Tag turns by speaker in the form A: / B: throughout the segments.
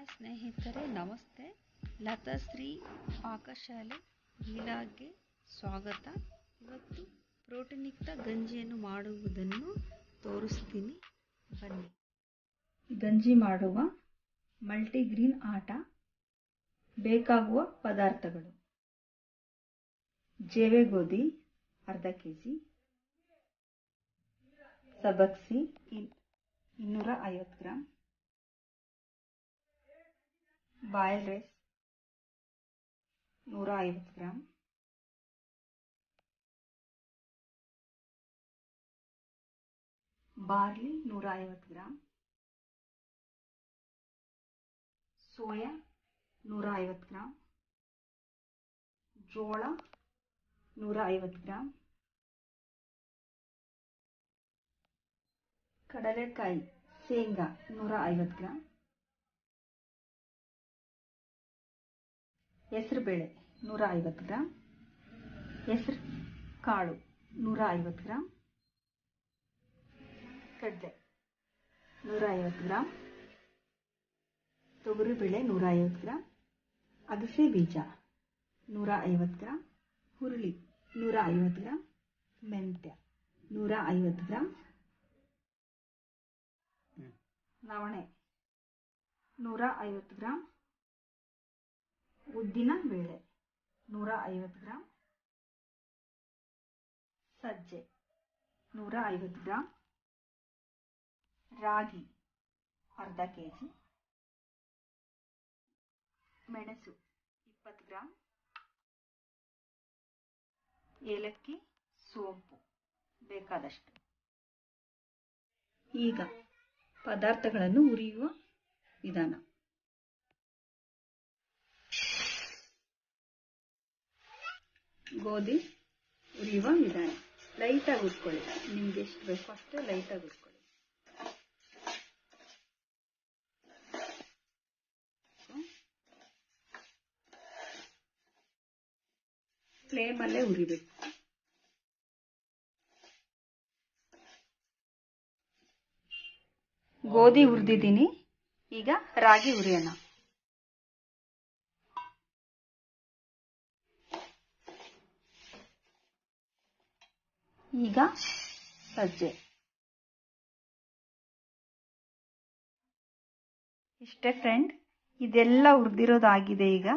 A: Hi ಸ್ನೇಹಿತರೆ, ನಮಸ್ತೆ. ಲತಾಶ್ರೀ ಪಾಕಶಾಲೆ ವೀಲಾಗ್ಗೆ ಸ್ವಾಗತ. ಇವತ್ತು ಪ್ರೋಟೀನ್ಯುಕ್ತ ಗಂಜಿಯನ್ನು ಮಾಡುವುದನ್ನು ತೋರಿಸ್ತೀನಿ. ಬನ್ನಿ.
B: ಗಂಜಿ ಮಾಡುವ ಮಲ್ಟಿಗ್ರೀನ್ ಆಟ ಬೇಕಾಗುವ ಪದಾರ್ಥಗಳು. ಜೇವೆ ಗೋಧಿ, ಅರ್ಧ ಕೆ ಜಿ ಸಬಕ್ಸಿ ಇನ್ನೂರ ಐವತ್ತು ಗ್ರಾಮ್ ಬಾಯಲ್ ರೈಸ್ ನೂರ ಐವತ್ತು ಗ್ರಾಮ್ ಬಾರ್ಲಿ ನೂರ ಐವತ್ತು ಗ್ರಾಮ್ ಸೋಯಾ ನೂರ ಐವತ್ತು ಗ್ರಾಮ್ ಜೋಳ ನೂರ ಐವತ್ತು ಗ್ರಾಮ್ ಕಡಲೆಕಾಯಿ ಶೇಂಗಾ ನೂರ ಐವತ್ತು ಗ್ರಾಮ್ ಹೆಸರುಬೇಳೆ ನೂರ ಐವತ್ತು ಗ್ರಾಮ್ ಹೆಸರು ಕಾಳು ನೂರ ಐವತ್ತು ಗ್ರಾಮ್ ಕಡಲೆ ನೂರ ಐವತ್ತು ಗ್ರಾಮ್ ತೊಗರಿಬೇಳೆ ನೂರ ಐವತ್ತು ಗ್ರಾಮ್ ಅಗಸೆ ಬೀಜ ನೂರ ಐವತ್ತು ಗ್ರಾಮ್ ಹುರುಳಿ ನೂರ ಐವತ್ತು ಗ್ರಾಮ್ ಮೆಂತ್ಯ ನೂರ ಐವತ್ತು ಗ್ರಾಮ್ ನವಣೆ ನೂರ ಐವತ್ತು ಗ್ರಾಮ್ ಉದ್ದಿನ ಬೇಳೆ, ನೂರ ಐವತ್ತು ಗ್ರಾಮ್ ಸಜ್ಜೆ, ನೂರ ಐವತ್ತು ಗ್ರಾಮ್ ರಾಗಿ, ಅರ್ಧ ಕೆ ಜಿ ಮೆಣಸು, ಇಪ್ಪತ್ತು ಗ್ರಾಮ್ ಏಲಕ್ಕಿ, ಸೋಂಪು, ಬೇಕಾದಷ್ಟು. ಈಗ ಪದಾರ್ಥಗಳನ್ನು ಉರಿಯುವ ವಿಧಾನ. ಗೋಧಿ, ಉರಿಯುವ ವಿಧಾನ. ಲೈಟಾಗಿ ಉಟ್ಕೊಳ್ಳಿ. ನಿಮ್ಗೆ ಎಷ್ಟು ಬೇಕೋ ಅಷ್ಟೇ ಲೈಟಾಗಿ ಉಟ್ಕೊಳ್ಳಿ. ಫ್ಲೇಮಲ್ಲೇ ಉರಿಬೇಕು. ಗೋಧಿ ಹುರಿದಿದ್ದೀನಿ. ಈಗ ರಾಗಿ ಹುರಿಯೋಣ ಈಗ ಸಜ್ಜೆ. ಇಷ್ಟೇ ಫ್ರೆಂಡ್ ಇದೆಲ್ಲ ಉರಿದಿರೋದಾಗಿದೆ ಈಗ.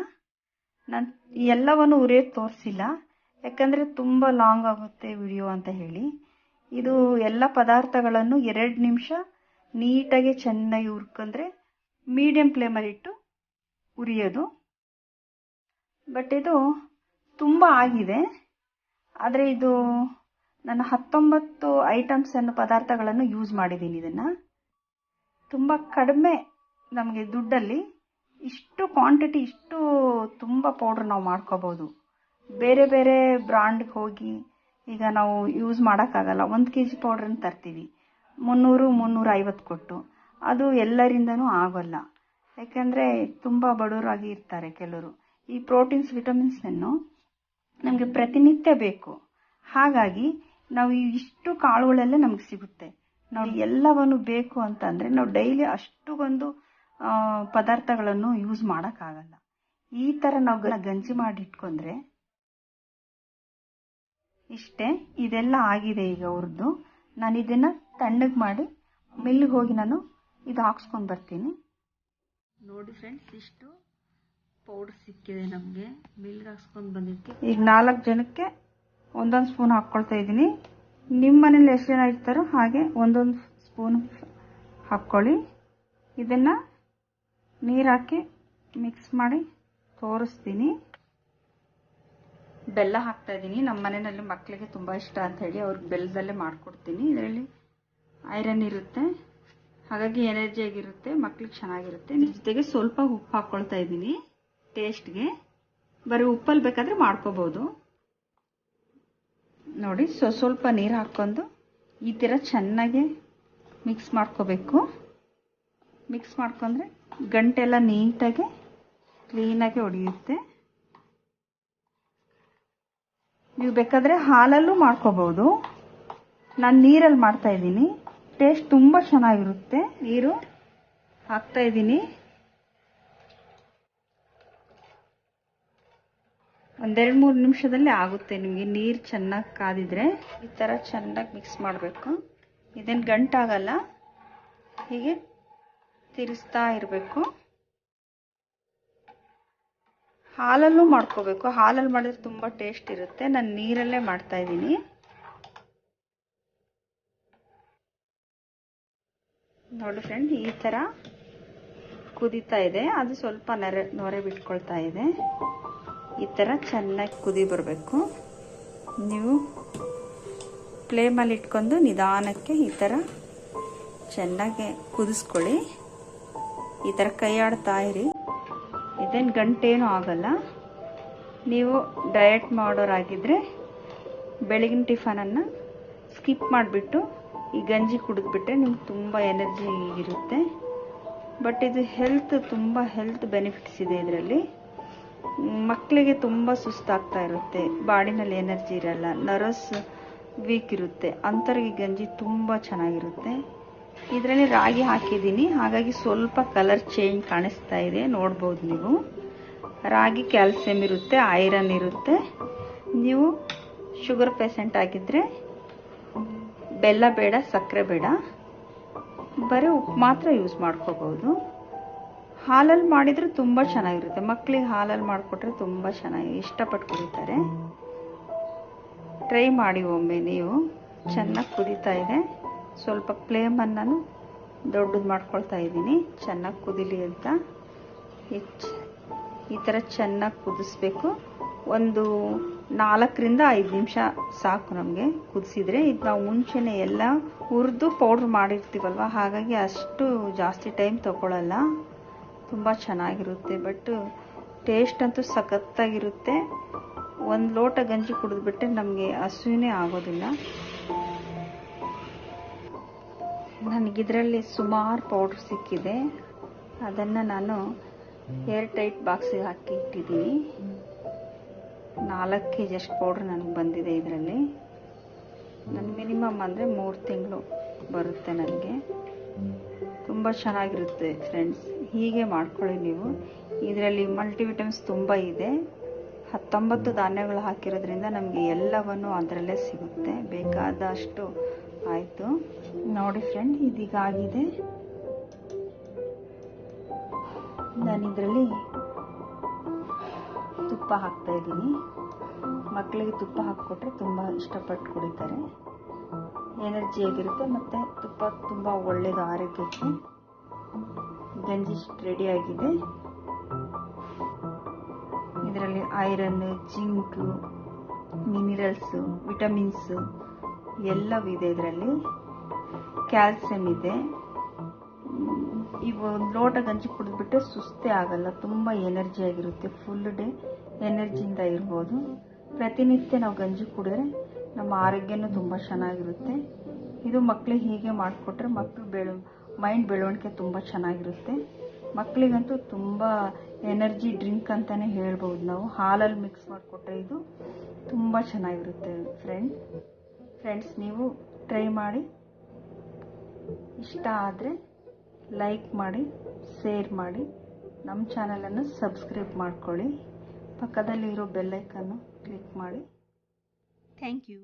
B: ನಾನು ಎಲ್ಲವನ್ನು ಉರಿಯೋದು ತೋರಿಸಿಲ್ಲ. ಯಾಕಂದರೆ ತುಂಬ ಲಾಂಗ್ ಆಗುತ್ತೆ ವಿಡಿಯೋ ಅಂತ ಹೇಳಿ. ಇದು ಎಲ್ಲ ಪದಾರ್ಥಗಳನ್ನು ಎರಡು ನಿಮಿಷ ನೀಟಾಗಿ ಚೆನ್ನಾಗಿ ಹುರ್ಕೊಂಡ್ರೆ ಮೀಡಿಯಂ ಫ್ಲೇಮಲ್ಲಿ ಇಟ್ಟು ಉರಿಯೋದು. ಬಟ್ ಇದು ತುಂಬ ಆಗಿದೆ. ಆದರೆ ಇದು ನಾನು ಹತ್ತೊಂಬತ್ತು ಐಟಮ್ಸ್ ಅನ್ನು, ಪದಾರ್ಥಗಳನ್ನು ಯೂಸ್ ಮಾಡಿದ್ದೀನಿ ಇದನ್ನು. ತುಂಬ ಕಡಿಮೆ ನಮಗೆ ದುಡ್ಡಲ್ಲಿ ಇಷ್ಟು ಕ್ವಾಂಟಿಟಿ ಇಷ್ಟು ತುಂಬ ಪೌಡ್ರ್ ನಾವು ಮಾಡ್ಕೋಬೋದು. ಬೇರೆ ಬೇರೆ ಬ್ರಾಂಡ್ಗೆ ಹೋಗಿ ಈಗ ನಾವು ಯೂಸ್ ಮಾಡೋಕ್ಕಾಗಲ್ಲ. ಒಂದು ಕೆ ಜಿ ಪೌಡ್ರನ್ನ ತರ್ತೀವಿ. ಮುನ್ನೂರು ಮುನ್ನೂರ ಐವತ್ತು ಕೊಟ್ಟು. ಅದು ಎಲ್ಲರಿಂದನೂ ಆಗೋಲ್ಲ. ಯಾಕೆಂದರೆ ತುಂಬ ಬಡವರಾಗಿ ಇರ್ತಾರೆ ಕೆಲವರು. ಈ ಪ್ರೋಟೀನ್ಸ್ ವಿಟಮಿನ್ಸನ್ನು ನಮಗೆ ಪ್ರತಿನಿತ್ಯ ಬೇಕು. ಹಾಗಾಗಿ ನಾವು ಇಷ್ಟು ಕಾಳುಗಳೆಲ್ಲ ನಮ್ಗೆ ಸಿಗುತ್ತೆ. ನಾವು ಎಲ್ಲವನ್ನು ಬೇಕು ಅಂತಂದರೆ ನಾವು ಡೈಲಿ ಅಷ್ಟಕ್ಕೊಂದು ಪದಾರ್ಥಗಳನ್ನು ಯೂಸ್ ಮಾಡೋಕ್ಕಾಗಲ್ಲ. ಈ ಥರ ನಾವು ಗಂಜಿ ಮಾಡಿ ಇಟ್ಕೊಂಡ್ರೆ ಇಷ್ಟೇ ಇದೆಲ್ಲ ಆಗಿದೆ ಈಗ ಅವ್ರದ್ದು. ನಾನು ಇದನ್ನು ತಣ್ಣಗೆ ಮಾಡಿ ಮಿಲ್ಗೆ ಹೋಗಿ ನಾನು ಇದು ಹಾಕ್ಸ್ಕೊಂಡು ಬರ್ತೀನಿ.
A: ನೋಡಿ ಫ್ರೆಂಡ್ಸ್ ಇಷ್ಟು ಪೌಡರ್ ಸಿಕ್ಕಿದೆ ನಮಗೆ. ಮಿಲ್ಗೆ ಹಾಕ್ಸ್ಕೊಂಡು ಬಂದಿದ್ದೆ.
B: ಈಗ ನಾಲ್ಕು ಜನಕ್ಕೆ ಒಂದೊಂದು ಸ್ಪೂನ್ ಹಾಕ್ಕೊಳ್ತಾ ಇದ್ದೀನಿ. ನಿಮ್ಮ ಮನೇಲಿ ಎಷ್ಟು ಜನ ಇರ್ತಾರೋ ಹಾಗೆ ಒಂದೊಂದು ಸ್ಪೂನ್ ಹಾಕ್ಕೊಳ್ಳಿ. ಇದನ್ನು ನೀರು ಹಾಕಿ ಮಿಕ್ಸ್ ಮಾಡಿ ತೋರಿಸ್ತೀನಿ. ಬೆಲ್ಲ ಹಾಕ್ತಾ ಇದ್ದೀನಿ. ನಮ್ಮ ಮನೆಯಲ್ಲಿ ಮಕ್ಕಳಿಗೆ ತುಂಬ ಇಷ್ಟ ಅಂತ ಹೇಳಿ ಅವ್ರಿಗೆ ಬೆಲ್ಲದಲ್ಲೇ ಮಾಡಿಕೊಡ್ತೀನಿ. ಇದರಲ್ಲಿ ಐರನ್ ಇರುತ್ತೆ. ಹಾಗಾಗಿ ಎನರ್ಜಿ ಆಗಿರುತ್ತೆ, ಮಕ್ಳಿಗೆ ಚೆನ್ನಾಗಿರುತ್ತೆ. ಜೊತೆಗೆ ಸ್ವಲ್ಪ ಉಪ್ಪು ಹಾಕ್ಕೊಳ್ತಾ ಇದ್ದೀನಿ ಟೇಸ್ಟ್ಗೆ ಬರೀ ಉಪ್ಪಲ್ಲಿ ಬೇಕಾದರೆ ಮಾಡ್ಕೋಬೋದು. ನೋಡಿ, ಸೊ ಸ್ವಲ್ಪ ನೀರು ಹಾಕ್ಕೊಂಡು ಈ ಥರ ಚೆನ್ನಾಗಿ ಮಿಕ್ಸ್ ಮಾಡ್ಕೋಬೇಕು. ಮಿಕ್ಸ್ ಮಾಡ್ಕೊಂಡ್ರೆ ಗಂಟೆಲ್ಲ ನೀಟಾಗಿ ಕ್ಲೀನಾಗಿ ಹೊಡೆಯುತ್ತೆ. ನೀವು ಬೇಕಾದರೆ ಹಾಲಲ್ಲೂ ಮಾಡ್ಕೋಬೋದು. ನಾನು ನೀರಲ್ಲಿ ಮಾಡ್ತಾಯಿದ್ದೀನಿ ಟೇಸ್ಟ್ ತುಂಬ ಚೆನ್ನಾಗಿರುತ್ತೆ. ನೀರು ಹಾಕ್ತಾ ಒಂದೆರಡು ಮೂರು ನಿಮಿಷದಲ್ಲಿ ಆಗುತ್ತೆ ನಿಮಗೆ ನೀರು ಚೆನ್ನಾಗಿ ಕಾದಿದ್ರೆ. ಈ ಥರ ಚೆನ್ನಾಗಿ ಮಿಕ್ಸ್ ಮಾಡಬೇಕು. ಇದೇನು ಗಂಟಾಗಲ್ಲ. ಹೀಗೆ ತಿರುಸ್ತಾ ಇರಬೇಕು. ಹಾಲಲ್ಲೂ ಮಾಡ್ಕೋಬೇಕು. ಹಾಲಲ್ಲಿ ಮಾಡಿದ್ರೆ ತುಂಬ ಟೇಸ್ಟ್ ಇರುತ್ತೆ. ನಾನು ನೀರಲ್ಲೇ ಮಾಡ್ತಾ ಇದ್ದೀನಿ. ನೋಡಿ ಫ್ರೆಂಡ್ ಈ ಥರ ಕುದೀತಾ ಇದೆ. ಅದು ಸ್ವಲ್ಪ ನೊರೆ ನೊರೆ ಬಿಟ್ಕೊಳ್ತಾ ಇದೆ. ಈ ಥರ ಚೆನ್ನಾಗಿ ಕುದಿ ಬರಬೇಕು. ನೀವು ಫ್ಲೇಮಲ್ಲಿ ಇಟ್ಕೊಂಡು ನಿಧಾನಕ್ಕೆ ಈ ಥರ ಚೆನ್ನಾಗಿ ಕುದಿಸ್ಕೊಳ್ಳಿ. ಈ ಥರ ಕೈ ಆಡ್ತಾ ಇರಿ. ಇದೇನು ಗಂಟೇನೂ ಆಗಲ್ಲ. ನೀವು ಡಯಟ್ ಮಾಡೋರಾಗಿದ್ದರೆ ಬೆಳಗಿನ ಟಿಫನನ್ನು ಸ್ಕಿಪ್ ಮಾಡಿಬಿಟ್ಟು ಈ ಗಂಜಿ ಕುಡಿದ್ಬಿಟ್ರೆ ನಿಮ್ಗೆ ತುಂಬ ಎನರ್ಜಿ ಇರುತ್ತೆ. ಬಟ್ ಇದು ಹೆಲ್ತ್ ತುಂಬ ಹೆಲ್ತ್ ಬೆನಿಫಿಟ್ಸ್ ಇದೆ ಇದರಲ್ಲಿ. ಮಕ್ಕಳಿಗೆ ತುಂಬ ಸುಸ್ತಾಗ್ತಾ ಇರುತ್ತೆ, ಬಾಡಿನಲ್ಲಿ ಎನರ್ಜಿ ಇರಲ್ಲ, ನರ್ವಸ್ ವೀಕ್ ಇರುತ್ತೆ, ಅಂಥವ್ರಿಗೆ ಗಂಜಿ ತುಂಬ ಚೆನ್ನಾಗಿರುತ್ತೆ. ಇದರಲ್ಲಿ ರಾಗಿ ಹಾಕಿದ್ದೀನಿ, ಹಾಗಾಗಿ ಸ್ವಲ್ಪ ಕಲರ್ ಚೇಂಜ್ ಕಾಣಿಸ್ತಾ ಇದೆ, ನೋಡ್ಬೋದು ನೀವು. ರಾಗಿ ಕ್ಯಾಲ್ಸಿಯಂ ಇರುತ್ತೆ, ಐರನ್ ಇರುತ್ತೆ. ನೀವು ಶುಗರ್ ಪೇಷಂಟ್ ಆಗಿದ್ದರೆ ಬೆಲ್ಲ ಬೇಡ, ಸಕ್ಕರೆ ಬೇಡ, ಬರೀ ಉಪ್ಪು ಮಾತ್ರ ಯೂಸ್ ಮಾಡ್ಕೋಬೋದು. ಹಾಲಲ್ಲಿ ಮಾಡಿದರೆ ತುಂಬ ಚೆನ್ನಾಗಿರುತ್ತೆ. ಮಕ್ಕಳಿಗೆ ಹಾಲಲ್ಲಿ ಮಾಡಿಕೊಟ್ರೆ ತುಂಬ ಚೆನ್ನಾಗಿ, ಇಷ್ಟಪಟ್ಟು ಕುಡಿತಾರೆ. ಟ್ರೈ ಮಾಡಿ ಒಮ್ಮೆ ನೀವು. ಚೆನ್ನಾಗಿ ಕುದೀತಾ ಇದೆ. ಸ್ವಲ್ಪ ಫ್ಲೇಮನ್ನು ನಾನು ದೊಡ್ಡದು ಮಾಡ್ಕೊಳ್ತಾ ಇದ್ದೀನಿ. ಚೆನ್ನಾಗಿ ಕುದಿಲಿ ಅಂತ. ಈ ಥರ ಚೆನ್ನಾಗಿ ಕುದಿಸ್ಬೇಕು. ಒಂದು ನಾಲ್ಕರಿಂದ ಐದು ನಿಮಿಷ ಸಾಕು ನಮಗೆ ಕುದಿಸಿದ್ರೆ. ಇದು ನಾವು ಮುಂಚೆನೇ ಎಲ್ಲ ಹುರಿದು ಪೌಡ್ರ್ ಮಾಡಿರ್ತೀವಲ್ವ? ಹಾಗಾಗಿ ಅಷ್ಟು ಜಾಸ್ತಿ ಟೈಮ್ ತಗೊಳ್ಳಲ್ಲ ತುಂಬ ಚೆನ್ನಾಗಿರುತ್ತೆ ಬಟ್ ಟೇಸ್ಟ್ ಅಂತೂ ಸಖತ್ತಾಗಿರುತ್ತೆ. ಒಂದು ಲೋಟ ಗಂಜಿ ಕುಡಿದ್ಬಿಟ್ಟೆ ನಮಗೆ ಹಸುವಿನೇ ಆಗೋದಿಲ್ಲ. ನನಗಿದರಲ್ಲಿ ಸುಮಾರು ಪೌಡ್ರ್ ಸಿಕ್ಕಿದೆ. ಅದನ್ನು ನಾನು ಏರ್ ಟೈಟ್ ಬಾಕ್ಸಿಗೆ ಹಾಕಿ ಇಟ್ಟಿದ್ದೀನಿ ನಾಲ್ಕು ಕೆ ಜಿಯಷ್ಟು ಪೌಡ್ರ್ ನನಗೆ ಬಂದಿದೆ ಇದರಲ್ಲಿ. ನನ್ನ ಮಿನಿಮಮ್ ಅಂದರೆ ಮೂರು ತಿಂಗಳು ಬರುತ್ತೆ ನನಗೆ. ತುಂಬ ಚೆನ್ನಾಗಿರುತ್ತೆ ಫ್ರೆಂಡ್ಸ್ ಹೀಗೆ ಮಾಡ್ಕೊಳ್ಳಿ ನೀವು. ಇದರಲ್ಲಿ ಮಲ್ಟಿವಿಟಮಿನ್ಸ್ ತುಂಬ ಇದೆ. ಹತ್ತೊಂಬತ್ತು ಧಾನ್ಯಗಳು ಹಾಕಿರೋದ್ರಿಂದ ನಮಗೆ ಎಲ್ಲವನ್ನು ಅದರಲ್ಲೇ ಸಿಗುತ್ತೆ. ಬೇಕಾದಷ್ಟು ಆಯಿತು. ನೋಡಿ ಫ್ರೆಂಡ್ ಇದೀಗ ಆಗಿದೆ. ನಾನು ಇದರಲ್ಲಿ ತುಪ್ಪ ಹಾಕ್ತಾ ಇದ್ದೀನಿ. ಮಕ್ಕಳಿಗೆ ತುಪ್ಪ ಹಾಕ್ಕೊಟ್ರೆ ತುಂಬ ಇಷ್ಟಪಟ್ಟು ಕುಡಿತಾರೆ. ಎನರ್ಜಿ ಆಗಿರುತ್ತೆ ಮತ್ತು ತುಪ್ಪ ತುಂಬ ಒಳ್ಳೆಯದು ಆರೋಗ್ಯಕ್ಕೆ. ಗಂಜಿ ಆಗಿದೆ. ಇದರಲ್ಲಿ ಐರನ್, ಜಿಂಕು ಮಿನರಲ್ಸ್ ವಿಟಮಿನ್ಸು ಎಲ್ಲವಿದೆ ಇದರಲ್ಲಿ. ಕ್ಯಾಲ್ಸಿಯಂ ಇದೆ. ಈ ಒಂದು ಲೋಟ ಗಂಜಿ ಕುಡಿದ್ಬಿಟ್ಟು ಸುಸ್ತೇ ಆಗಲ್ಲ, ತುಂಬ ಎನರ್ಜಿ ಆಗಿರುತ್ತೆ ಫುಲ್ ಡೇ ಎನರ್ಜಿಯಿಂದ ಇರ್ಬೋದು. ಪ್ರತಿನಿತ್ಯ ನಾವು ಗಂಜಿ ಕುಡಿದ್ರೆ ನಮ್ಮ ಆರೋಗ್ಯನೂ ತುಂಬ ಚೆನ್ನಾಗಿರುತ್ತೆ. ಇದು ಮಕ್ಕಳಿಗೆ ಹೀಗೆ ಮಾಡಿಕೊಟ್ರೆ ಮಕ್ಕಳು ಬೆಳು ಮೈಂಡ್ ಬೆಳವಣಿಗೆ ತುಂಬ ಚೆನ್ನಾಗಿರುತ್ತೆ. ಮಕ್ಕಳಿಗಂತೂ ತುಂಬ ಎನರ್ಜಿ ಡ್ರಿಂಕ್ ಅಂತಲೇ ಹೇಳ್ಬೋದು ನಾವು. ಹಾಲಲ್ಲಿ ಮಿಕ್ಸ್ ಮಾಡಿಕೊಟ್ರೆ ಇದು ತುಂಬ ಚೆನ್ನಾಗಿರುತ್ತೆ ಫ್ರೆಂಡ್ ಫ್ರೆಂಡ್ಸ್ ನೀವು ಟ್ರೈ ಮಾಡಿ. ಇಷ್ಟ ಆದರೆ ಲೈಕ್ ಮಾಡಿ ಶೇರ್ ಮಾಡಿ. ನಮ್ಮ ಚಾನಲನ್ನು ಸಬ್ಸ್ಕ್ರೈಬ್ ಮಾಡ್ಕೊಳ್ಳಿ. ಪಕ್ಕದಲ್ಲಿರೋ ಬೆಲ್ಲೈಕನ್ನು ಕ್ಲಿಕ್ ಮಾಡಿ.
A: Thank you